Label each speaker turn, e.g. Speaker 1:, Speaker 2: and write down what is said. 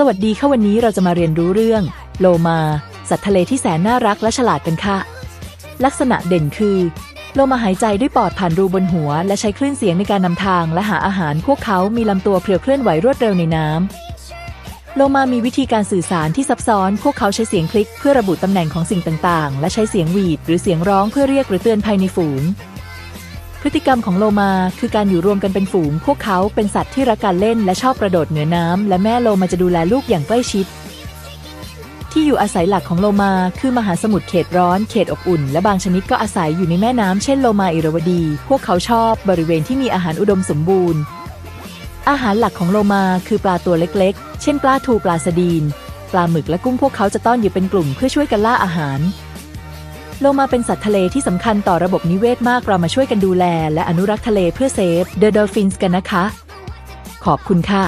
Speaker 1: สวัสดีค่ะวันนี้เราจะมาเรียนรู้เรื่อง โลมา สัตว์ทะเลที่แสนน่ารักและฉลาดกันค่ะ ลักษณะเด่นคือ โลมาหายใจด้วยปอดผ่านรูบนหัว และใช้คลื่นเสียงในการนำทางและหาอาหาร พวกเขามีลำตัวเพลียวเคลื่อนไหวรวดเร็วในน้ำโลมามีวิธีการสื่อสารที่ซับซ้อน พวกเขาใช้เสียงคลิกเพื่อระบุตำแหน่งของสิ่งต่างๆ และใช้เสียงหวีด หรือเสียงร้องเพื่อเรียกหรือเตือนภัยในฝูง พฤติกรรมของโลมาคือการอยู่รวมกันเป็นฝูง พวกเขาเป็นสัตว์ที่รักการเล่นและชอบกระโดดเหนือน้ำและแม่โลมาจะดูแลลูกอย่างใกล้ชิด ที่อยู่อาศัยหลักของโลมาคือมหาสมุทรเขตร้อน เขตอบอุ่น และบางชนิดก็อาศัยอยู่ในแม่น้ำเช่นโลมาอิรวดี พวกเขาชอบบริเวณที่มีอาหารอุดมสมบูรณ์ อาหารหลักของโลมาคือปลาตัวเล็กๆ เช่นปลาทูปลาสดีน ปลาหมึกและกุ้งพวกเขาจะต้อนอยู่เป็นกลุ่มเพื่อช่วยกันล่าอาหาร โลมาเป็นสัตว์ทะเลที่สำคัญต่อระบบนิเวศมากเรามาช่วยกันดูแล และอนุรักษ์ทะเลเพื่อเซฟเดอะดอลฟินส์กันนะคะ ขอบคุณค่ะ